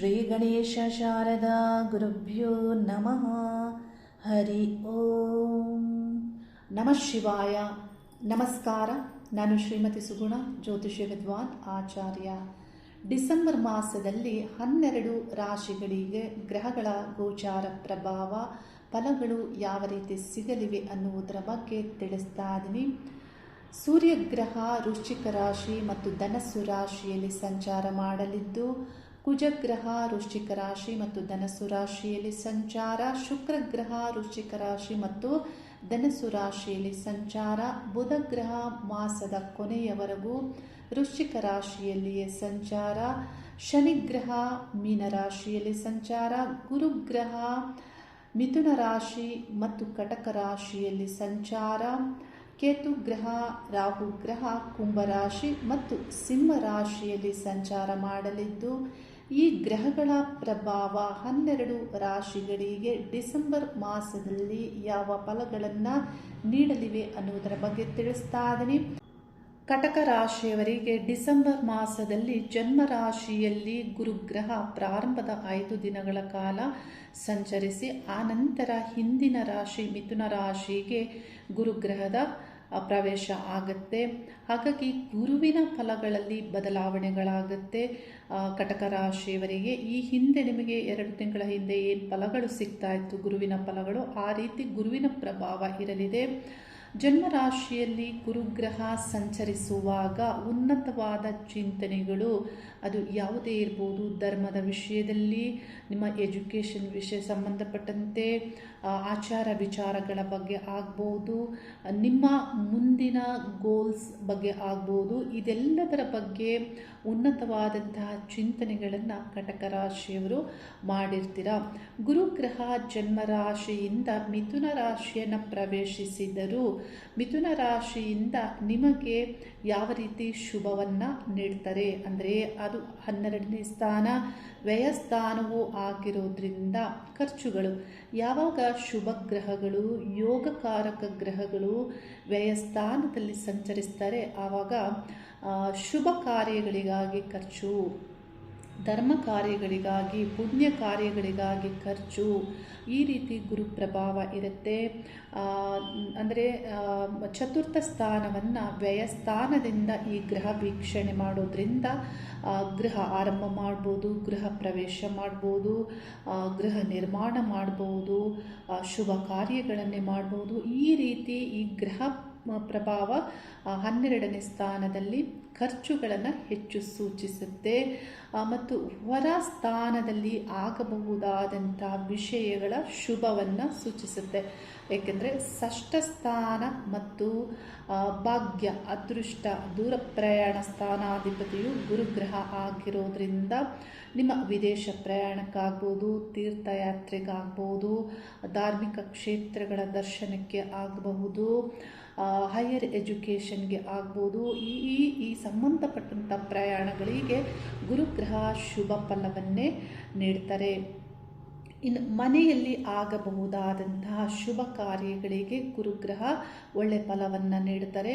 ಶ್ರೀ ಗಣೇಶ ಶಾರದಾ ಗುರುಭ್ಯೋ ನಮಃ. ಹರಿ ಓಂ. ನಮಃ ಶಿವಾಯ. ನಮಸ್ಕಾರ. ನಾನು ಶ್ರೀಮತಿ ಸುಗುಣ, ಜ್ಯೋತಿಷ್ಯ ವಿದ್ವಾನ್ ಆಚಾರ್ಯ. ಡಿಸೆಂಬರ್ ಮಾಸದಲ್ಲಿ ಹನ್ನೆರಡು ರಾಶಿಗಳಿಗೆ ಗ್ರಹಗಳ ಗೋಚಾರ ಪ್ರಭಾವ, ಫಲಗಳು ಯಾವ ರೀತಿ ಸಿಗಲಿವೆ ಅನ್ನುವುದರ ಬಗ್ಗೆ ತಿಳಿಸ್ತಾ ಇದ್ದೀನಿ. ಸೂರ್ಯಗ್ರಹ, ವೃಶ್ಚಿಕ ರಾಶಿ ಮತ್ತು ಧನಸ್ಸು ರಾಶಿಯಲ್ಲಿ ಸಂಚಾರ ಮಾಡಲಿದ್ದು ಕುಜಗ್ರಹ ವೃಶ್ಚಿಕ ರಾಶಿ ಮತ್ತು ಧನಸ್ಸು ರಾಶಿಯಲ್ಲಿ ಸಂಚಾರ ಶುಕ್ರಗ್ರಹ ವೃಶ್ಚಿಕ ರಾಶಿ ಮತ್ತು ಧನಸ್ಸು ರಾಶಿಯಲ್ಲಿ ಸಂಚಾರ, ಬುಧಗ್ರಹ ಮಾಸದ ಕೊನೆಯವರೆಗೂ ವೃಶ್ಚಿಕ ರಾಶಿಯಲ್ಲಿಯೇ ಸಂಚಾರ, ಶನಿಗ್ರಹ ಮೀನರಾಶಿಯಲ್ಲಿ ಸಂಚಾರ, ಗುರುಗ್ರಹ ಮಿಥುನ ರಾಶಿ ಮತ್ತು ಕಟಕ ರಾಶಿಯಲ್ಲಿ ಸಂಚಾರ ಕೇತು ಗ್ರಹ ರಾಹು ಗ್ರಹ ಕುಂಭರಾಶಿ ಮತ್ತು ಸಿಂಹ ರಾಶಿಯಲ್ಲಿ ಸಂಚಾರ ಮಾಡಲಿದ್ದು ಈ ಗ್ರಹಗಳ ಪ್ರಭಾವ ಹನ್ನೆರಡು ರಾಶಿಗಳಿಗೆ ಡಿಸೆಂಬರ್ ಮಾಸದಲ್ಲಿ ಯಾವ ಫಲಗಳನ್ನು ನೀಡಲಿವೆ ಅನ್ನುವುದರ ಬಗ್ಗೆ ತಿಳಿಸ್ತಾ ಇದ್ದೀನಿ. ಕಟಕ ರಾಶಿಯವರಿಗೆ ಡಿಸೆಂಬರ್ ಮಾಸದಲ್ಲಿ ಜನ್ಮ ರಾಶಿಯಲ್ಲಿ ಗುರುಗ್ರಹ ಪ್ರಾರಂಭದ ಐದು ದಿನಗಳ ಕಾಲ ಸಂಚರಿಸಿ ಆನಂತರ ಹಿಂದಿನ ರಾಶಿ, ಮಿಥುನ ರಾಶಿಗೆ ಗುರುಗ್ರಹದ ಪ್ರವೇಶ ಆಗುತ್ತೆ. ಹಾಗಾಗಿ ಗುರುವಿನ ಫಲಗಳಲ್ಲಿ ಬದಲಾವಣೆಗಳಾಗುತ್ತೆ. ಕಟಕ ರಾಶಿಯವರಿಗೆ ಈ ಹಿಂದೆ ನಿಮಗೆ ಎರಡು ತಿಂಗಳ ಹಿಂದೆ ಏನು ಫಲಗಳು ಸಿಗ್ತಾ ಇತ್ತು, ಗುರುವಿನ ಫಲಗಳು, ಆ ರೀತಿ ಗುರುವಿನ ಪ್ರಭಾವ ಇರಲಿದೆ. ಜನ್ಮರಾಶಿಯಲ್ಲಿ ಗುರುಗ್ರಹ ಸಂಚರಿಸುವಾಗ ಉನ್ನತವಾದ ಚಿಂತನೆಗಳು, ಅದು ಯಾವುದೇ ಇರ್ಬೋದು, ಧರ್ಮದ ವಿಷಯದಲ್ಲಿ, ನಿಮ್ಮ ಎಜುಕೇಷನ್ ವಿಷಯ ಸಂಬಂಧಪಟ್ಟಂತೆ ಆಚಾರ ವಿಚಾರಗಳ ಬಗ್ಗೆ ಆಗ್ಬೋದು, ನಿಮ್ಮ ಮುಂದಿನ ಗೋಲ್ಸ್ ಬಗ್ಗೆ ಆಗ್ಬೋದು, ಇದೆಲ್ಲದರ ಬಗ್ಗೆ ಉನ್ನತವಾದಂತಹ ಚಿಂತನೆಗಳನ್ನು ಕಟಕ ರಾಶಿಯವರು ಮಾಡಿರ್ತೀರ? ಗುರುಗ್ರಹ ಜನ್ಮರಾಶಿಯಿಂದ ಮಿಥುನ ರಾಶಿಯನ್ನು ಪ್ರವೇಶಿಸಿದರೂ ಮಿಥುನ ರಾಶಿಯಿಂದ ನಿಮಗೆ ಯಾವ ರೀತಿ ಶುಭವನ್ನು ನೀಡ್ತಾರೆ? ಅಂದರೆ ಅದು ಹನ್ನೆರಡನೇ ಸ್ಥಾನ, ವ್ಯಯಸ್ಥಾನವೂ ಆಗಿರೋದ್ರಿಂದ ಖರ್ಚುಗಳು. ಯಾವಾಗ ಶುಭ ಗ್ರಹಗಳು ಯೋಗಕಾರಕ ಗ್ರಹಗಳು ವ್ಯಯಸ್ಥಾನದಲ್ಲಿ ಸಂಚರಿಸ್ತಾರೆ. ಆವಾಗ ಶುಭ ಕಾರ್ಯಗಳಿಗಾಗಿ ಖರ್ಚು. ಧರ್ಮ ಕಾರ್ಯಗಳಿಗಾಗಿ, ಪುಣ್ಯ ಕಾರ್ಯಗಳಿಗಾಗಿ ಖರ್ಚು ಈ ರೀತಿ ಗುರು ಪ್ರಭಾವ ಇರುತ್ತೆ ಅಂದರೆ ಚತುರ್ಥ ಸ್ಥಾನವನ್ನು ವ್ಯಯಸ್ಥಾನದಿಂದ ಈ ಗ್ರಹ ವೀಕ್ಷಣೆ ಮಾಡೋದ್ರಿಂದ ಗೃಹ ಆರಂಭ ಮಾಡ್ಬೋದು, ಗೃಹ ಪ್ರವೇಶ ಮಾಡ್ಬೋದು ಗೃಹ ನಿರ್ಮಾಣ ಮಾಡ್ಬೋದು ಶುಭ ಕಾರ್ಯಗಳನ್ನೇ ಮಾಡ್ಬೋದು. ಈ ರೀತಿ ಈ ಗ್ರಹ ಪ್ರಭಾವ ಹನ್ನೆರಡನೇ ಸ್ಥಾನದಲ್ಲಿ ಖರ್ಚುಗಳನ್ನು ಹೆಚ್ಚು ಸೂಚಿಸುತ್ತೆ. ಮತ್ತು ಹೊರ ಸ್ಥಾನದಲ್ಲಿ ಆಗಬಹುದಾದಂಥ ವಿಷಯಗಳ ಶುಭವನ್ನು ಸೂಚಿಸುತ್ತೆ. ಏಕೆಂದರೆ ಷಷ್ಠ ಸ್ಥಾನ ಮತ್ತು ಭಾಗ್ಯ, ಅದೃಷ್ಟ, ದೂರ ಪ್ರಯಾಣ ಸ್ಥಾನಾಧಿಪತಿಯು ಗುರುಗ್ರಹ ಆಗಿರೋದ್ರಿಂದ ನಿಮ್ಮ ವಿದೇಶ ಪ್ರಯಾಣಕ್ಕಾಗ್ಬೋದು, ತೀರ್ಥಯಾತ್ರೆಗಾಗ್ಬೋದು, ಧಾರ್ಮಿಕ ಕ್ಷೇತ್ರಗಳ ದರ್ಶನಕ್ಕೆ ಆಗಬಹುದು. ಹೈಯರ್ ಎಜುಕೇಷನ್ಗೆ ಆಗ್ಬೋದು. ಈ ಈ ಈ ಸಂಬಂಧಪಟ್ಟಂಥ ಪ್ರಯಾಣಗಳಿಗೆ ಗುರುಗ್ರಹ ಶುಭ ಫಲವನ್ನೇ ನೀಡ್ತಾರೆ. ಇನ್ನು ಮನೆಯಲ್ಲಿ ಆಗಬಹುದಾದಂತಹ ಶುಭ ಕಾರ್ಯಗಳಿಗೆ ಗುರುಗ್ರಹ ಒಳ್ಳೆ ಫಲವನ್ನು ನೀಡುತ್ತಾರೆ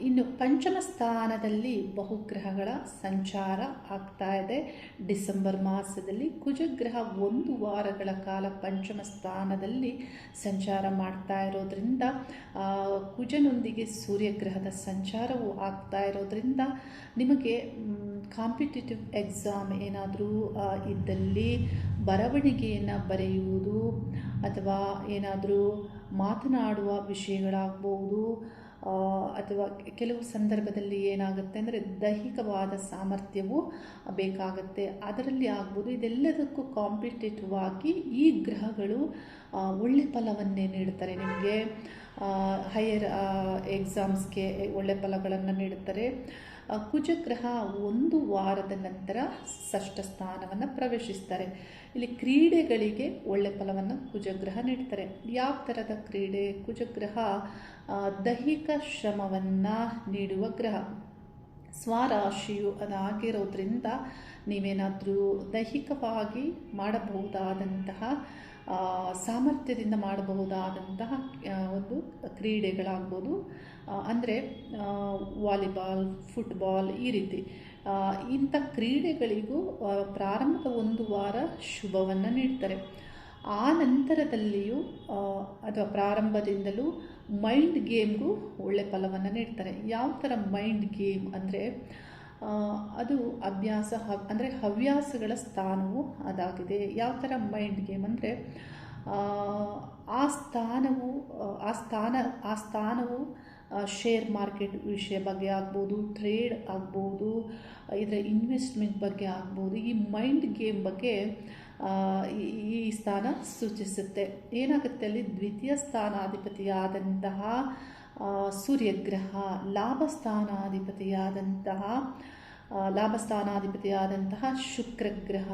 ಇನ್ನು ಪಂಚಮ ಸ್ಥಾನದಲ್ಲಿ ಬಹುಗ್ರಹಗಳ ಸಂಚಾರ ಆಗ್ತಾ ಇದೆ. ಡಿಸೆಂಬರ್ ಮಾಸದಲ್ಲಿ ಕುಜಗ್ರಹ ಒಂದು ವಾರಗಳ ಕಾಲ ಪಂಚಮ ಸ್ಥಾನದಲ್ಲಿ ಸಂಚಾರ ಮಾಡ್ತಾ ಇರೋದ್ರಿಂದ ಕುಜನೊಂದಿಗೆ ಸೂರ್ಯಗ್ರಹದ ಸಂಚಾರವು ಆಗ್ತಾ ಇರೋದ್ರಿಂದ ನಿಮಗೆ ಕಾಂಪಿಟೇಟಿವ್ ಎಕ್ಸಾಮ್ ಏನಾದರೂ ಇದ್ದಲ್ಲಿ ಬರವಣಿಗೆಯನ್ನು ಬರೆಯುವುದು ಅಥವಾ ಏನಾದರೂ ಮಾತನಾಡುವ ವಿಷಯಗಳಾಗ್ಬೋದು ಅಥವಾ ಕೆಲವು ಸಂದರ್ಭದಲ್ಲಿ ಏನಾಗುತ್ತೆ ಅಂದರೆ ದೈಹಿಕವಾದ ಸಾಮರ್ಥ್ಯವು ಬೇಕಾಗುತ್ತೆ. ಅದರಲ್ಲಿ ಆಗ್ಬೋದು, ಇದೆಲ್ಲದಕ್ಕೂ ಕಾಂಪಿಟೇಟಿವ್ ಆಗಿ ಈ ಗ್ರಹಗಳು ಒಳ್ಳೆ ಫಲವನ್ನೇ ನೀಡ್ತಾರೆ ನಿಮಗೆ. ಹೈಯರ್ ಎಕ್ಸಾಮ್ಸ್ಗೆ ಒಳ್ಳೆ ಫಲಗಳನ್ನು ನೀಡುತ್ತಾರೆ. ಕುಜಗ್ರಹ ಒಂದು ವಾರದ ನಂತರ ಷಷ್ಠ ಸ್ಥಾನವನ್ನು ಪ್ರವೇಶಿಸ್ತಾರೆ. ಇಲ್ಲಿ ಕ್ರೀಡೆಗಳಿಗೆ ಒಳ್ಳೆ ಫಲವನ್ನು ಕುಜಗ್ರಹ ನೀಡ್ತಾರೆ. ಯಾವ ಥರದ ಕ್ರೀಡೆ? ಕುಜಗ್ರಹ ದೈಹಿಕ ಶ್ರಮವನ್ನು ನೀಡುವ ಗ್ರಹ. ಸ್ವರಾಶಿಯು ಅದಾಗಿರೋದ್ರಿಂದ ನೀವೇನಾದರೂ ದೈಹಿಕವಾಗಿ ಮಾಡಬಹುದಾದಂತಹ ಸಾಮರ್ಥ್ಯದಿಂದ ಮಾಡಬಹುದಾದಂತಹ ಒಂದು ಕ್ರೀಡೆಗಳಾಗ್ಬೋದು. ಅಂದರೆ ವಾಲಿಬಾಲ್, ಫುಟ್ಬಾಲ್ ಈ ರೀತಿ. ಇಂಥ ಕ್ರೀಡೆಗಳಿಗೂ ಪ್ರಾರಂಭದ ಒಂದು ವಾರ ಶುಭವನ್ನು ನೀಡ್ತಾರೆ. ಆ ನಂತರದಲ್ಲಿಯೂ ಅಥವಾ ಪ್ರಾರಂಭದಿಂದಲೂ ಮೈಂಡ್ ಗೇಮ್ಗೂ ಒಳ್ಳೆ ಫಲವನ್ನು ನೀಡ್ತಾರೆ. ಯಾವ ಥರ ಮೈಂಡ್ ಗೇಮ್ ಅಂದರೆ ಅದು ಅಭ್ಯಾಸ ಹ ಅಂದರೆ ಹವ್ಯಾಸಗಳ ಸ್ಥಾನವು ಅದಾಗಿದೆ. ಯಾವ ಥರ ಮೈಂಡ್ ಗೇಮ್ ಅಂದರೆ ಆ ಸ್ಥಾನವು ಆ, ಸ್ಥಾನ ಆ ಸ್ಥಾನವು ಶೇರ್ ಮಾರ್ಕೆಟ್ ವಿಷಯ ಬಗ್ಗೆ ಆಗ್ಬೋದು ಟ್ರೇಡ್ ಆಗ್ಬೋದು ಇದರ ಇನ್ವೆಸ್ಟ್ಮೆಂಟ್ ಬಗ್ಗೆ ಆಗ್ಬೋದು ಈ ಮೈಂಡ್ ಗೇಮ್ ಬಗ್ಗೆ ಈ- ಸ್ಥಾನ ಸೂಚಿಸುತ್ತೆ. ಏನಾಗುತ್ತೆ ಅಲ್ಲಿ ದ್ವಿತೀಯ ಸ್ಥಾನಾಧಿಪತಿಯಾದಂತಹ ಸೂರ್ಯಗ್ರಹ, ಲಾಭಸ್ಥಾನಾಧಿಪತಿಯಾದಂತಹ ಲಾಭಸ್ಥಾನಾಧಿಪತಿಯಾದಂತಹ ಶುಕ್ರಗ್ರಹ.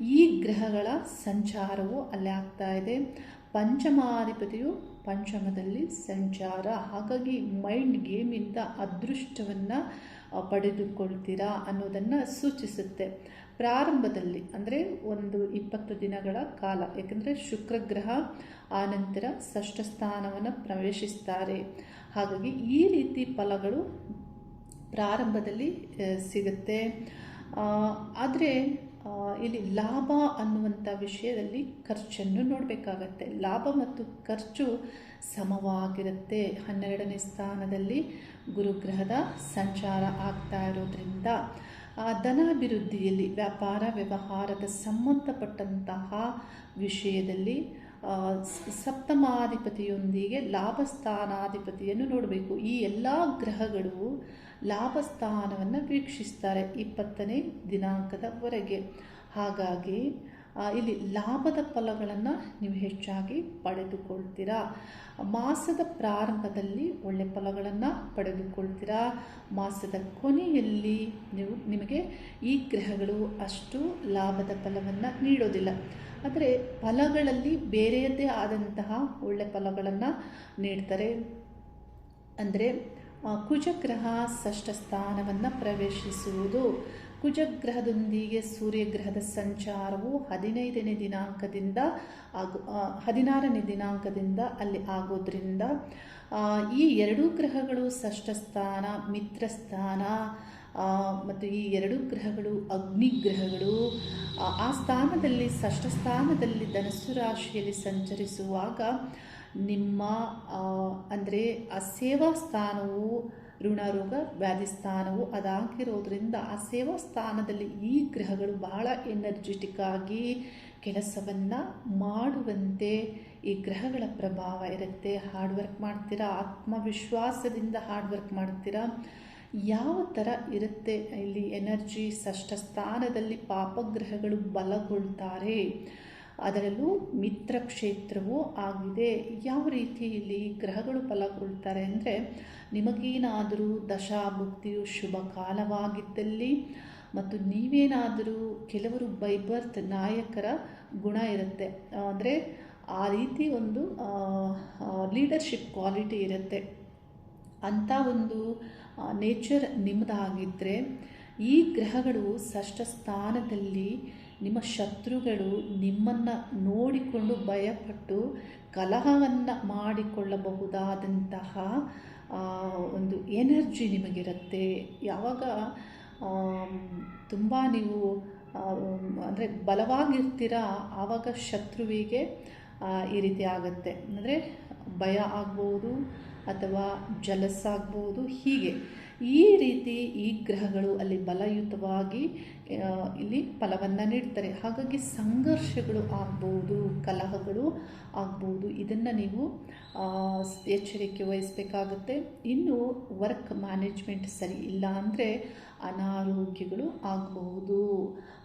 ಈ ಗ್ರಹಗಳ ಸಂಚಾರವು ಅಲ್ಲಿ ಆಗ್ತಾ ಇದೆ. ಪಂಚಮಾಧಿಪತಿಯು ಪಂಚಮದಲ್ಲಿ ಸಂಚಾರ. ಹಾಗಾಗಿ ಮೈಂಡ್ ಗೇಮಿಂದ ಅದೃಷ್ಟವನ್ನು ಪಡೆದುಕೊಳ್ತೀರಾ ಅನ್ನೋದನ್ನು ಸೂಚಿಸುತ್ತೆ. ಪ್ರಾರಂಭದಲ್ಲಿ, ಅಂದರೆ ಒಂದು ಇಪ್ಪತ್ತು ದಿನಗಳ ಕಾಲ ಯಾಕಂದರೆ ಶುಕ್ರಗ್ರಹ ಆನಂತರ ಷಷ್ಠ ಸ್ಥಾನವನ್ನು ಪ್ರವೇಶಿಸ್ತಾರೆ. ಹಾಗಾಗಿ ಈ ರೀತಿ ಫಲಗಳು ಪ್ರಾರಂಭದಲ್ಲಿ ಸಿಗುತ್ತೆ. ಆದರೆ ಇಲ್ಲಿ ಲಾಭ ಅನ್ನುವಂಥ ವಿಷಯದಲ್ಲಿ ಖರ್ಚನ್ನು ನೋಡಬೇಕಾಗತ್ತೆ. ಲಾಭ ಮತ್ತು ಖರ್ಚು ಸಮವಾಗಿರುತ್ತೆ. ಹನ್ನೆರಡನೇ ಸ್ಥಾನದಲ್ಲಿ ಗುರುಗ್ರಹದ ಸಂಚಾರ ಆಗ್ತಾ ಇರೋದ್ರಿಂದ. ಆ, ಧನಾಭಿವೃದ್ಧಿಯಲ್ಲಿ ವ್ಯಾಪಾರ ವ್ಯವಹಾರದ ಸಂಬಂಧಪಟ್ಟಂತಹ ವಿಷಯದಲ್ಲಿ ಸಪ್ತಮಾಧಿಪತಿಯೊಂದಿಗೆ ಲಾಭಸ್ಥಾನಾಧಿಪತಿಯನ್ನು ನೋಡಬೇಕು. ಈ ಎಲ್ಲ ಗ್ರಹಗಳು ಲಾಭಸ್ಥಾನವನ್ನು ವೀಕ್ಷಿಸ್ತಾರೆ ಇಪ್ಪತ್ತನೇ ದಿನಾಂಕದವರೆಗೆ ಹಾಗಾಗಿ ಇಲ್ಲಿ ಲಾಭದ ಫಲಗಳನ್ನು ನೀವು ಹೆಚ್ಚಾಗಿ ಪಡೆದುಕೊಳ್ತೀರಾ. ಮಾಸದ ಪ್ರಾರಂಭದಲ್ಲಿ ಒಳ್ಳೆ ಫಲಗಳನ್ನು ಪಡೆದುಕೊಳ್ತೀರಾ. ಮಾಸದ ಕೊನೆಯಲ್ಲಿ ನೀವು, ನಿಮಗೆ ಈ ಗ್ರಹಗಳು ಅಷ್ಟು ಲಾಭದ ಫಲವನ್ನು ನೀಡೋದಿಲ್ಲ. ಆದರೆ ಫಲಗಳಲ್ಲಿ ಬೇರೆಯದೇ ಆದಂತಹ ಒಳ್ಳೆ ಫಲಗಳನ್ನು ನೀಡ್ತಾರೆ. ಅಂದರೆ ಕುಜಗ್ರಹ ಷಷ್ಠ ಸ್ಥಾನವನ್ನು ಪ್ರವೇಶಿಸುವುದು. ಕುಜಗ್ರಹದೊಂದಿಗೆ ಸೂರ್ಯಗ್ರಹದ ಸಂಚಾರವು ಹದಿನೈದನೇ ದಿನಾಂಕದಿಂದ ಆಗು ಹದಿನಾರನೇ ದಿನಾಂಕದಿಂದ ಅಲ್ಲಿ ಆಗೋದ್ರಿಂದ ಈ ಎರಡೂ ಗ್ರಹಗಳು ಷಷ್ಠ ಸ್ಥಾನ ಮಿತ್ರ ಸ್ಥಾನ ಆ, ಮತ್ತು ಈ ಎರಡೂ ಗ್ರಹಗಳು ಅಗ್ನಿ ಗ್ರಹಗಳು ಆ, ಆ ಸ್ಥಾನದಲ್ಲಿ ಷಷ್ಠ ಸ್ಥಾನದಲ್ಲಿ ಧನಸ್ಸು ರಾಶಿಯಲ್ಲಿ ಸಂಚರಿಸುವಾಗ ನಿಮ್ಮ ಅಂದರೆ ಆ ಸೇವಾ ಸ್ಥಾನವು ಋಣರೋಗ ವ್ಯಾಧಿ ಸ್ಥಾನವು ಅದಾಗಿರೋದ್ರಿಂದ ಆ ಸೇವಾ ಸ್ಥಾನದಲ್ಲಿ ಈ ಗ್ರಹಗಳು ಬಹಳ ಎನರ್ಜೆಟಿಕ್ ಆಗಿ ಕೆಲಸವನ್ನು ಮಾಡುವಂತೆ ಈ ಗ್ರಹಗಳ ಪ್ರಭಾವ ಇರುತ್ತೆ. ಹಾರ್ಡ್ ವರ್ಕ್ ಮಾಡ್ತೀರಾ? ಆತ್ಮವಿಶ್ವಾಸದಿಂದ ಹಾರ್ಡ್ ವರ್ಕ್ ಮಾಡ್ತೀರಾ? ಯಾವ ಥರ ಇರುತ್ತೆ ಇಲ್ಲಿ ಎನರ್ಜಿ? ಷಷ್ಠ ಸ್ಥಾನದಲ್ಲಿ ಪಾಪಗ್ರಹಗಳು ಬಲಗೊಳ್ತಾರೆ. ಅದರಲ್ಲೂ ಮಿತ್ರ ಕ್ಷೇತ್ರವೂ ಆಗಿದೆ. ಯಾವ ರೀತಿ ಇಲ್ಲಿ ಗ್ರಹಗಳು ಬಲಗೊಳ್ತಾರೆ ಅಂದರೆ ನಿಮಗೇನಾದರೂ ದಶಾಭುಕ್ತಿಯು ಶುಭ ಕಾಲವಾಗಿದ್ದಲ್ಲಿ ಮತ್ತು ನೀವೇನಾದರೂ ಕೆಲವರು ಬೈಬರ್ತ್ ನಾಯಕರ ಗುಣ ಇರುತ್ತೆ. ಅಂದರೆ ಆ ರೀತಿ ಒಂದು ಲೀಡರ್ಶಿಪ್ ಕ್ವಾಲಿಟಿ ಇರುತ್ತೆ. ಅಂಥ ಒಂದು ನೇಚರ್ ನಿಮ್ಮದಾಗಿದ್ದರೆ ಈ ಗ್ರಹಗಳು ಷಷ್ಠ ಸ್ಥಾನದಲ್ಲಿ ನಿಮ್ಮ ಶತ್ರುಗಳು ನಿಮ್ಮನ್ನು ನೋಡಿಕೊಂಡು ಭಯಪಟ್ಟು ಕಲಹವನ್ನು ಮಾಡಿಕೊಳ್ಳಬಹುದಾದಂತಹ ಒಂದು ಎನರ್ಜಿ ನಿಮಗಿರುತ್ತೆ. ಯಾವಾಗ ತುಂಬ ನೀವು ಅಂದರೆ ಬಲವಾಗಿರ್ತೀರ, ಆವಾಗ ಶತ್ರುವಿಗೆ ಈ ರೀತಿ ಆಗುತ್ತೆ. ಅಂದರೆ ಭಯ ಆಗ್ಬೋದು ಅಥವಾ ಜಲಸ್ ಆಗ್ಬೋದು ಹೀಗೆ. ಈ ರೀತಿ ಈ ಗ್ರಹಗಳು ಅಲ್ಲಿ ಬಲಯುತವಾಗಿ ಇಲ್ಲಿ ಫಲವನ್ನು ನೀಡ್ತಾರೆ. ಹಾಗಾಗಿ ಸಂಘರ್ಷಗಳು ಆಗ್ಬೋದು, ಕಲಹಗಳು ಆಗ್ಬೋದು. ಇದನ್ನು ನೀವು ಎಚ್ಚರಿಕೆ ವಹಿಸಬೇಕಾಗುತ್ತೆ. ಇನ್ನು ವರ್ಕ್ ಮ್ಯಾನೇಜ್ಮೆಂಟ್ ಸರಿ ಇಲ್ಲ ಅಂದರೆ ಅನಾರೋಗ್ಯಗಳು ಆಗಬಹುದು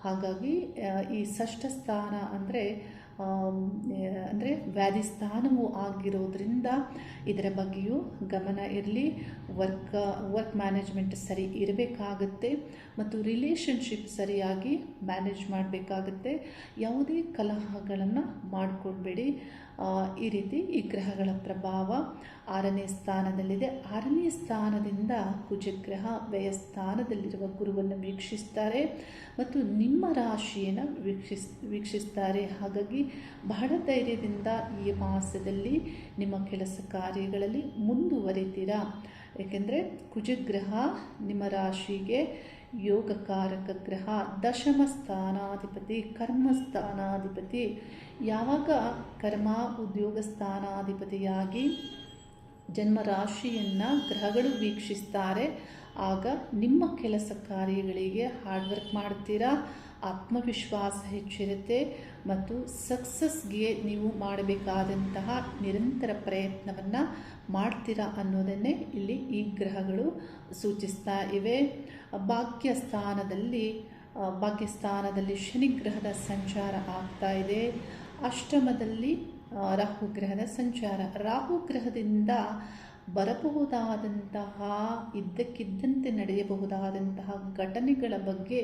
ಹಾಗಾಗಿ ಈ ಷಷ್ಠ ಸ್ಥಾನ ಅಂದರೆ ಅಂದರೆ ವ್ಯಾಧಿ ಸ್ಥಾನವು ಆಗಿರೋದ್ರಿಂದ ಇದರ ಬಗ್ಗೆಯೂ ಗಮನ ಇರಲಿ. ವರ್ಕ್ ವರ್ಕ್ ಮ್ಯಾನೇಜ್ಮೆಂಟ್ ಸರಿ ಇರಬೇಕಾಗುತ್ತೆ ಮತ್ತು ರಿಲೇಷನ್ಶಿಪ್ ಸರಿಯಾಗಿ ಮ್ಯಾನೇಜ್ ಮಾಡಬೇಕಾಗುತ್ತೆ. ಯಾವುದೇ ಕಲಹಗಳನ್ನು ಮಾಡಿಕೊಡ್ಬೇಡಿ. ಈ ರೀತಿ ಈ ಗ್ರಹಗಳ ಪ್ರಭಾವ ಆರನೇ ಸ್ಥಾನದಲ್ಲಿದೆ. ಆರನೇ ಸ್ಥಾನದಿಂದ ಕುಜಗ್ರಹ ವ್ಯಯ ಸ್ಥಾನದಲ್ಲಿರುವ ಗುರುವನ್ನು ವೀಕ್ಷಿಸ್ತಾರೆ ಮತ್ತು ನಿಮ್ಮ ರಾಶಿಯನ್ನು ವೀಕ್ಷಿಸ್, ವೀಕ್ಷಿಸ್ತಾರೆ. ಹಾಗಾಗಿ ಬಹಳ ಧೈರ್ಯದಿಂದ ಈ ಮಾಸದಲ್ಲಿ ನಿಮ್ಮ ಕೆಲಸ ಕಾರ್ಯಗಳಲ್ಲಿ ಮುಂದುವರಿತೀರಾ? ಏಕೆಂದರೆ ಕುಜಗ್ರಹ ನಿಮ್ಮ ರಾಶಿಗೆ ಯೋಗಕಾರಕ ಗ್ರಹ ದಶಮ ಸ್ಥಾನಾಧಿಪತಿ ಕರ್ಮಸ್ಥಾನಾಧಿಪತಿ. ಯಾವಾಗ ಕರ್ಮ ಉದ್ಯೋಗ ಸ್ಥಾನಾಧಿಪತಿಯಾಗಿ ಜನ್ಮ ರಾಶಿಯನ್ನು ಗ್ರಹಗಳು ವೀಕ್ಷಿಸ್ತಾರೆ, ಆಗ ನಿಮ್ಮ ಕೆಲಸ ಕಾರ್ಯಗಳಿಗೆ ಹಾರ್ಡ್ ವರ್ಕ್ ಮಾಡ್ತೀರಾ, ಆತ್ಮವಿಶ್ವಾಸ ಹೆಚ್ಚಿರುತ್ತೆ ಮತ್ತು ಸಕ್ಸಸ್ಗೆ ನೀವು ಮಾಡಬೇಕಾದಂತಹ ನಿರಂತರ ಪ್ರಯತ್ನವನ್ನು ಮಾಡ್ತೀರಾ ಅನ್ನೋದನ್ನೇ ಇಲ್ಲಿ ಈ ಗ್ರಹಗಳು ಸೂಚಿಸ್ತಾ ಇವೆ. ಭಾಗ್ಯ ಸ್ಥಾನದಲ್ಲಿ ಶನಿ ಗ್ರಹದ ಸಂಚಾರ ಆಗ್ತಾ ಇದೆ. ಅಷ್ಟಮದಲ್ಲಿ ರಾಹು ಗ್ರಹದ ಸಂಚಾರ. ರಾಹು ಗ್ರಹದಿಂದ ಬರಬಹುದಾದಂತಹ, ಇದ್ದಕ್ಕಿದ್ದಂತೆ ನಡೆಯಬಹುದಾದಂತಹ ಘಟನೆಗಳ ಬಗ್ಗೆ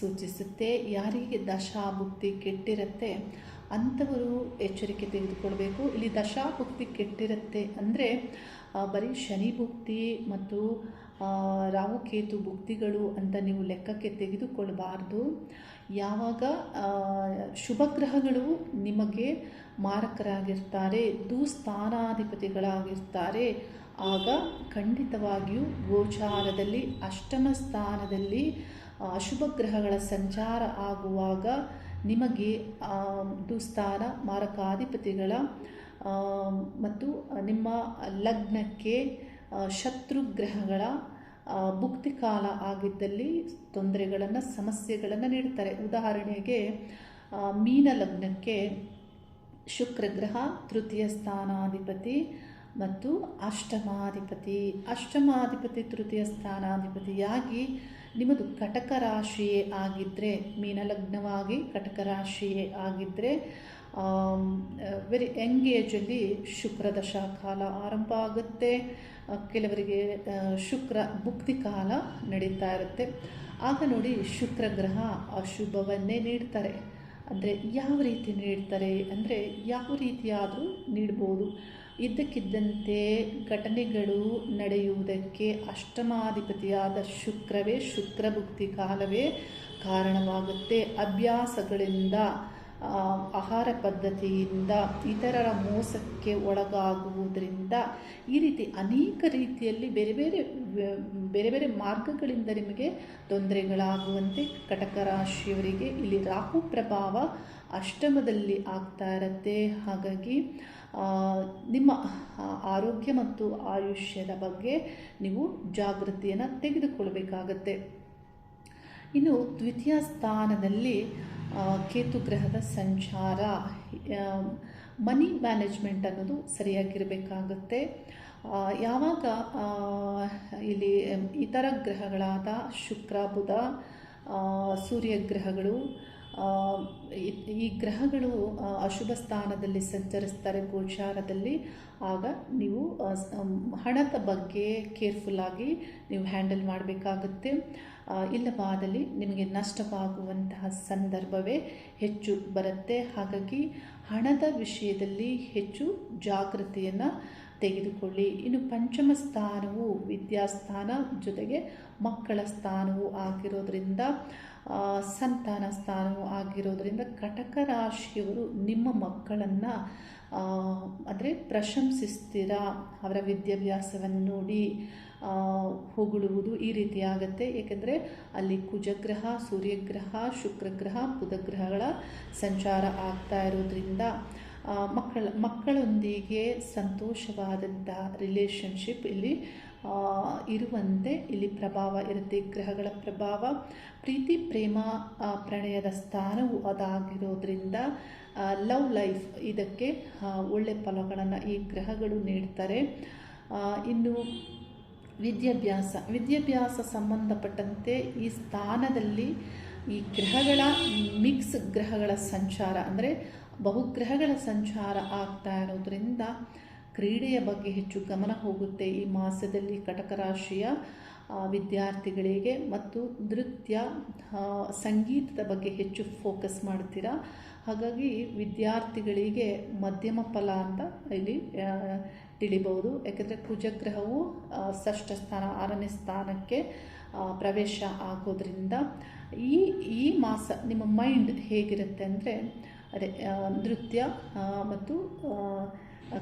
ಸೂಚಿಸುತ್ತೆ. ಯಾರಿಗೆ ದಶಾಭುಕ್ತಿ ಕೆಟ್ಟಿರುತ್ತೆ? ಅಂಥವರು ಎಚ್ಚರಿಕೆ ತೆಗೆದುಕೊಳ್ಬೇಕು. ಇಲ್ಲಿ ದಶಾಭುಕ್ತಿ ಕೆಟ್ಟಿರುತ್ತೆ ಅಂದರೆ ಬರೀ ಶನಿ ಭುಕ್ತಿ ಮತ್ತು ರಾಹುಕೇತು ಭುಕ್ತಿಗಳು ಅಂತ ನೀವು ಲೆಕ್ಕಕ್ಕೆ ತೆಗೆದುಕೊಳ್ಬಾರ್ದು. ಯಾವಾಗ ಶುಭ ಗ್ರಹಗಳು ನಿಮಗೆ ಮಾರಕರಾಗಿರ್ತಾರೆ, ದುಸ್ಥಾನಾಧಿಪತಿಗಳಾಗಿರ್ತಾರೆ, ಆಗ ಖಂಡಿತವಾಗಿಯೂ ಗೋಚಾರದಲ್ಲಿ, ಅಷ್ಟಮ ಸ್ಥಾನದಲ್ಲಿ ಅಶುಭ ಗ್ರಹಗಳ ಸಂಚಾರ ಆಗುವಾಗ ನಿಮಗೆ ದುಸ್ಥಾನ ಮಾರಕಾಧಿಪತಿಗಳ ಮತ್ತು ನಿಮ್ಮ ಲಗ್ನಕ್ಕೆ ಶತ್ರುಗ್ರಹಗಳ ಭುಕ್ತಿ ಕಾಲ ಆಗಿದ್ದಲ್ಲಿ ತೊಂದರೆಗಳನ್ನು, ಸಮಸ್ಯೆಗಳನ್ನು ನೀಡ್ತಾರೆ. ಉದಾಹರಣೆಗೆ ಮೀನ ಲಗ್ನಕ್ಕೆ ಶುಕ್ರ ಗ್ರಹ ತೃತೀಯ ಸ್ಥಾನಾಧಿಪತಿ ಮತ್ತು ಅಷ್ಟಮಾಧಿಪತಿ. ಅಷ್ಟಮಾಧಿಪತಿ, ತೃತೀಯ ಸ್ಥಾನಾಧಿಪತಿಯಾಗಿ ನಿಮ್ಮದು ಕಟಕ ರಾಶಿಯೇ ಆಗಿದ್ದರೆ ಮೀನಲಗ್ನವಾಗಿ ಕಟಕ ರಾಶಿಯೇ ಆಗಿದ್ದರೆ ವೆರಿ ಯಂಗ್ ಏಜಲ್ಲಿ ಶುಕ್ರ ದಶಾ ಕಾಲ ಆರಂಭ ಆಗುತ್ತೆ. ಕೆಲವರಿಗೆ ಶುಕ್ರ ಭುಕ್ತಿ ಕಾಲ ನಡೀತಾ ಇರುತ್ತೆ. ಆಗ ನೋಡಿ ಶುಕ್ರ ಗ್ರಹ ಅಶುಭವನ್ನೇ ನೀಡ್ತಾರೆ. ಅಂದರೆ ಯಾವ ರೀತಿ ನೀಡ್ತಾರೆ? ಅಂದರೆ ಯಾವ ರೀತಿಯಾದರೂ ನೀಡ್ಬೋದು. ಇದ್ದಕ್ಕಿದ್ದಂತೆ ಘಟನೆಗಳು ನಡೆಯುವುದಕ್ಕೆ ಅಷ್ಟಮಾಧಿಪತಿಯಾದ ಶುಕ್ರವೇ ಶುಕ್ರಭುಕ್ತಿ ಕಾಲವೇ ಕಾರಣವಾಗುತ್ತೆ. ಅಭ್ಯಾಸಗಳಿಂದ ಆಹಾರ ಪದ್ಧತಿಯಿಂದ, ಇತರರ ಮೋಸಕ್ಕೆ ಒಳಗಾಗುವುದರಿಂದ ಈ ರೀತಿ ಅನೇಕ ರೀತಿಯಲ್ಲಿ ಬೇರೆ ಬೇರೆ ಬೇರೆ ಬೇರೆ ಮಾರ್ಗಗಳಿಂದ ನಿಮಗೆ ತೊಂದರೆಗಳಾಗುವಂತೆ ಕಟಕ ರಾಶಿಯವರಿಗೆ ಇಲ್ಲಿ ರಾಹು ಪ್ರಭಾವ ಅಷ್ಟಮದಲ್ಲಿ ಆಗ್ತಾ ಇರುತ್ತೆ. ಹಾಗಾಗಿ ನಿಮ್ಮ ಆರೋಗ್ಯ ಮತ್ತು ಆಯುಷ್ಯದ ಬಗ್ಗೆ ನೀವು ಜಾಗೃತಿಯನ್ನು ತೆಗೆದುಕೊಳ್ಬೇಕಾಗತ್ತೆ. ಇನ್ನು ದ್ವಿತೀಯ ಸ್ಥಾನದಲ್ಲಿ ಕೇತು ಗ್ರಹದ ಸಂಚಾರ ಮನಿ ಮ್ಯಾನೇಜ್ಮೆಂಟ್ ಅನ್ನೋದು ಸರಿಯಾಗಿರಬೇಕಾಗುತ್ತೆ. ಯಾವಾಗ ಇಲ್ಲಿ ಇತರ ಗ್ರಹಗಳಾದ ಶುಕ್ರ, ಬುಧ ಸೂರ್ಯ ಗ್ರಹಗಳು ಈ ಗ್ರಹಗಳು ಅಶುಭ ಸ್ಥಾನದಲ್ಲಿ ಸಂಚರಿಸ್ತಾರೆ ಗೋಚಾರದಲ್ಲಿ. ಆಗ ನೀವು ಹಣದ ಬಗ್ಗೆ ಕೇರ್ಫುಲ್ಲಾಗಿ ನೀವು ಹ್ಯಾಂಡಲ್ ಮಾಡಬೇಕಾಗುತ್ತೆ. ಇಲ್ಲವಾದಲ್ಲಿ ನಿಮಗೆ ನಷ್ಟವಾಗುವಂತಹ ಸಂದರ್ಭವೇ ಹೆಚ್ಚು ಬರುತ್ತೆ. ಹಾಗಾಗಿ ಹಣದ ವಿಷಯದಲ್ಲಿ ಹೆಚ್ಚು ಜಾಗೃತಿಯನ್ನು ತೆಗೆದುಕೊಳ್ಳಿ. ಇನ್ನು ಪಂಚಮ ಸ್ಥಾನವು ವಿದ್ಯಾಸ್ಥಾನ ಜೊತೆಗೆ ಮಕ್ಕಳ ಸ್ಥಾನವು ಆಗಿರೋದ್ರಿಂದ ಸಂತಾನ ಸ್ಥಾನವು ಆಗಿರೋದ್ರಿಂದ ಕಟಕ ರಾಶಿಯವರು ನಿಮ್ಮ ಮಕ್ಕಳನ್ನು ಅಂದರೆ ಪ್ರಶಂಸಿಸ್ತೀರಾ? ಅವರ ವಿದ್ಯಾಭ್ಯಾಸವನ್ನು ನೋಡಿ ಹೊಗಳುವುದು ಈ ರೀತಿ ಆಗುತ್ತೆ. ಏಕೆಂದರೆ ಅಲ್ಲಿ ಕುಜಗ್ರಹ, ಸೂರ್ಯಗ್ರಹ, ಶುಕ್ರಗ್ರಹ, ಬುಧಗ್ರಹಗಳ ಸಂಚಾರ ಆಗ್ತಾ ಇರೋದ್ರಿಂದ ಮಕ್ಕಳ, ಮಕ್ಕಳೊಂದಿಗೆ ಸಂತೋಷವಾದಂತಹ ರಿಲೇಷನ್ಶಿಪ್ ಇಲ್ಲಿ ಇರುವಂತೆ ಇಲ್ಲಿ ಪ್ರಭಾವ ಇರುತ್ತೆ. ಗ್ರಹಗಳ ಪ್ರಭಾವ ಪ್ರೀತಿ, ಪ್ರೇಮ ಪ್ರಣಯದ ಸ್ಥಾನವು ಅದಾಗಿರೋದ್ರಿಂದ ಲವ್ ಲೈಫ್ ಇದಕ್ಕೆ ಒಳ್ಳೆ ಫಲಗಳನ್ನು ಈ ಗ್ರಹಗಳು ನೀಡ್ತಾರೆ. ಇನ್ನು ವಿದ್ಯಾಭ್ಯಾಸ. ವಿದ್ಯಾಭ್ಯಾಸ ಸಂಬಂಧಪಟ್ಟಂತೆ ಈ ಸ್ಥಾನದಲ್ಲಿ ಈ ಗ್ರಹಗಳ ಮಿಕ್ಸ್ ಗ್ರಹಗಳ ಸಂಚಾರ ಅಂದರೆ ಬಹುಗ್ರಹಗಳ ಸಂಚಾರ ಆಗ್ತಾ ಇರೋದ್ರಿಂದ ಕ್ರೀಡೆಯ ಬಗ್ಗೆ ಹೆಚ್ಚು ಗಮನ ಹೋಗುತ್ತೆ ಈ ಮಾಸದಲ್ಲಿ ಕಟಕ ರಾಶಿಯ ವಿದ್ಯಾರ್ಥಿಗಳಿಗೆ ಮತ್ತು ನೃತ್ಯ ಸಂಗೀತದ ಬಗ್ಗೆ ಹೆಚ್ಚು ಫೋಕಸ್ ಮಾಡ್ತೀರಾ? ಹಾಗಾಗಿ ವಿದ್ಯಾರ್ಥಿಗಳಿಗೆ ಮಧ್ಯಮ ಫಲ ಅಂತ ಇಲ್ಲಿ ತಿಳಿಬಹುದು. ಯಾಕೆಂದರೆ ಕುಜಗ್ರಹವು ಷಷ್ಠ ಸ್ಥಾನ, ಆರನೇ ಸ್ಥಾನಕ್ಕೆ ಪ್ರವೇಶ ಆಗೋದ್ರಿಂದ ಈ ಈ ಮಾಸ ನಿಮ್ಮ ಮೈಂಡ್ ಹೇಗಿರುತ್ತೆ ಅಂದರೆ ಅದೇ ನೃತ್ಯ ಮತ್ತು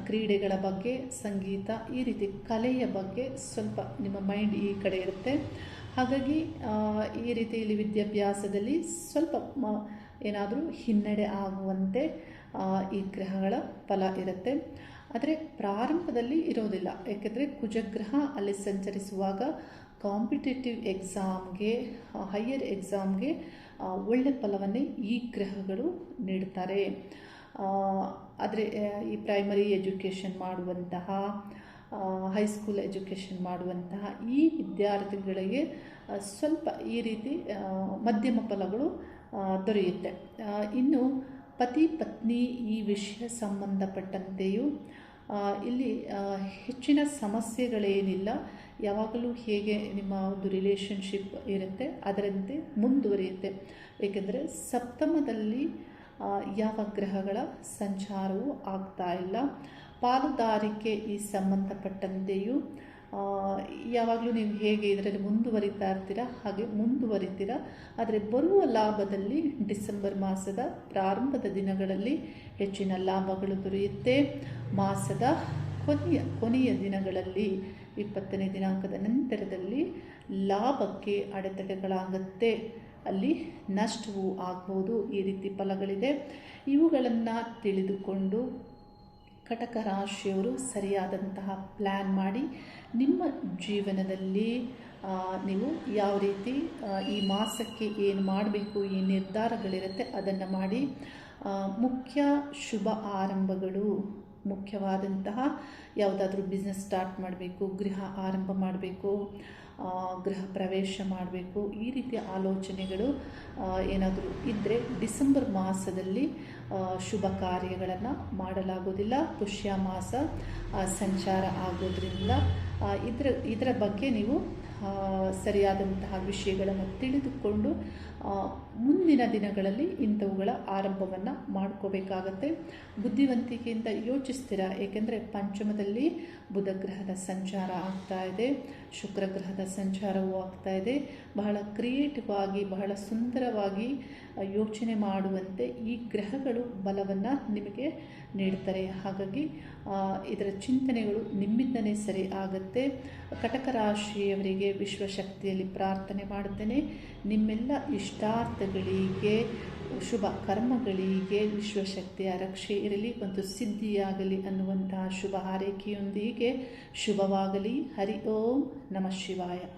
ಕ್ರೀಡೆಗಳ ಬಗ್ಗೆ, ಸಂಗೀತ, ಈ ರೀತಿ ಕಲೆಯ ಬಗ್ಗೆ ಸ್ವಲ್ಪ ನಿಮ್ಮ ಮೈಂಡ್ ಈ ಕಡೆ ಇರುತ್ತೆ. ಹಾಗಾಗಿ ಈ ಈ ರೀತಿಯಲ್ಲಿ ವಿದ್ಯಾಭ್ಯಾಸದಲ್ಲಿ ಸ್ವಲ್ಪ ಏನಾದರೂ ಹಿನ್ನಡೆ ಆಗುವಂತೆ ಈ ಗ್ರಹಗಳ ಫಲ ಇರುತ್ತೆ. ಆದರೆ, ಪ್ರಾರಂಭದಲ್ಲಿ ಇರೋದಿಲ್ಲ. ಏಕೆಂದರೆ ಕುಜಗ್ರಹ ಅಲ್ಲಿ ಸಂಚರಿಸುವಾಗ ಕಾಂಪಿಟೇಟಿವ್ ಎಕ್ಸಾಮ್ಗೆ ಹೈಯರ್ ಎಕ್ಸಾಮ್ಗೆ ಒಳ್ಳೆ ಫಲವನ್ನೇ ಈ ಗ್ರಹಗಳು ನೀಡ್ತಾರೆ ಆದರೆ ಈ ಪ್ರೈಮರಿ ಎಜುಕೇಷನ್ ಮಾಡುವಂತಹ ಹೈಸ್ಕೂಲ್ ಎಜುಕೇಷನ್ ಮಾಡುವಂತಹ ಈ ವಿದ್ಯಾರ್ಥಿಗಳಿಗೆ ಸ್ವಲ್ಪ ಈ ರೀತಿ ಮಧ್ಯಮ ಫಲಗಳು ದೊರೆಯುತ್ತೆ. ಇನ್ನು ಪತಿ ಪತ್ನಿ ಈ ವಿಷಯ ಸಂಬಂಧಪಟ್ಟಂತೆಯೂ ಇಲ್ಲಿ ಹೆಚ್ಚಿನ ಸಮಸ್ಯೆಗಳೇನಿಲ್ಲ. ಯಾವಾಗಲೂ ಹೇಗೆ ನಿಮ್ಮ ಒಂದು ರಿಲೇಷನ್ಶಿಪ್ ಇರುತ್ತೆ, ಅದರಂತೆ ಮುಂದುವರಿಯುತ್ತೆ. ಏಕೆಂದರೆ ಸಪ್ತಮದಲ್ಲಿ ಯಾವ ಗ್ರಹಗಳ ಸಂಚಾರವೂ ಆಗ್ತಾ ಇಲ್ಲ. ಪಾಲುದಾರಿಕೆ ಈ ಸಂಬಂಧಪಟ್ಟಂತೆಯೂ ಯಾವಾಗಲೂ ನೀವು ಹೇಗೆ ಇದರಲ್ಲಿ ಮುಂದುವರಿತಾ ಇರ್ತೀರ, ಹಾಗೆ ಮುಂದುವರಿತೀರ. ಆದರೆ ಬರುವ ಲಾಭದಲ್ಲಿ ಡಿಸೆಂಬರ್ ಮಾಸದ ಪ್ರಾರಂಭದ ದಿನಗಳಲ್ಲಿ ಹೆಚ್ಚಿನ ಲಾಭಗಳು ದೊರೆಯುತ್ತೆ. ಮಾಸದ ಕೊನೆಯ ಕೊನೆಯ ದಿನಗಳಲ್ಲಿ ಇಪ್ಪತ್ತನೇ ದಿನಾಂಕದ ನಂತರದಲ್ಲಿ ಲಾಭಕ್ಕೆ ಅಡೆತಡೆಗಳಾಗತ್ತೆ. ಅಲ್ಲಿ ನಷ್ಟವೂ ಆಗ್ಬೋದು. ಈ ರೀತಿ ಫಲಗಳಿದೆ. ಇವುಗಳನ್ನು ತಿಳಿದುಕೊಂಡು ಕಟಕ ರಾಶಿಯವರು ಸರಿಯಾದಂತಹ ಪ್ಲ್ಯಾನ್ ಮಾಡಿ ನಿಮ್ಮ ಜೀವನದಲ್ಲಿ ನೀವು ಯಾವ ರೀತಿ ಈ ಮಾಸಕ್ಕೆ ಏನು ಮಾಡಬೇಕು, ಈ ನಿರ್ಧಾರಗಳಿರುತ್ತೆ ಅದನ್ನು ಮಾಡಿ ಮುಖ್ಯ ಶುಭ ಆರಂಭಗಳು. ಮುಖ್ಯವಾದಂತಹ ಯಾವುದಾದ್ರೂ ಬಿಸ್ನೆಸ್ ಸ್ಟಾರ್ಟ್ ಮಾಡಬೇಕು, ಗೃಹ ಆರಂಭ ಮಾಡಬೇಕು ಗೃಹ ಪ್ರವೇಶ ಮಾಡಬೇಕು, ಈ ರೀತಿಯ ಆಲೋಚನೆಗಳು ಏನಾದರೂ ಇದ್ದರೆ ಡಿಸೆಂಬರ್ ಮಾಸದಲ್ಲಿ ಶುಭ ಕಾರ್ಯಗಳನ್ನು ಮಾಡಲಾಗೋದಿಲ್ಲ, ಪುಷ್ಯ ಮಾಸ ಸಂಚಾರ ಆಗೋದ್ರಿಂದ ಇದರ ಇದರ ಬಗ್ಗೆ ನೀವು ಸರಿಯಾದಂತಹ ವಿಷಯಗಳನ್ನು ತಿಳಿದುಕೊಂಡು ಮುಂದಿನ ದಿನಗಳಲ್ಲಿ ಇಂಥವುಗಳ ಆರಂಭವನ್ನು ಮಾಡ್ಕೋಬೇಕಾಗತ್ತೆ. ಬುದ್ಧಿವಂತಿಕೆಯಿಂದ ಯೋಚಿಸ್ತೀರಾ? ಏಕೆಂದರೆ ಪಂಚಮದಲ್ಲಿ ಬುಧ ಗ್ರಹದ ಸಂಚಾರ ಆಗ್ತಾ ಇದೆ. ಶುಕ್ರ ಗ್ರಹದ ಸಂಚಾರವೂ ಆಗ್ತಾ ಇದೆ. ಬಹಳ ಕ್ರಿಯೇಟಿವ್ ಆಗಿ, ಬಹಳ ಸುಂದರವಾಗಿ ಯೋಚನೆ ಮಾಡುವಂತೆ ಈ ಗ್ರಹಗಳು ಬಲವನ್ನು ನಿಮಗೆ ನೀಡ್ತಾರೆ. ಹಾಗಾಗಿ ಇದರ ಚಿಂತನೆಗಳು ನಿಮ್ಮಿಂದನೇ ಸರಿ ಆಗುತ್ತೆ. ಕಟಕ ರಾಶಿಯವರಿಗೆ ವಿಶ್ವಶಕ್ತಿಯಲ್ಲಿ ಪ್ರಾರ್ಥನೆ ಮಾಡುತ್ತೇನೆ ನಿಮ್ಮೆಲ್ಲ ಇಷ್ಟಾರ್ಥಗಳಿಗೆ ಶುಭ ಕರ್ಮಗಳಿಗೆ ವಿಶ್ವಶಕ್ತಿಯ ರಕ್ಷೆ ಇರಲಿ ಮತ್ತು ಸಿದ್ಧಿಯಾಗಲಿ ಅನ್ನುವಂತಹ ಶುಭ ಹಾರೈಕೆಯೊಂದಿಗೆ ಶುಭವಾಗಲಿ. ಹರಿ ಓಂ ನಮಃ ಶಿವಾಯ.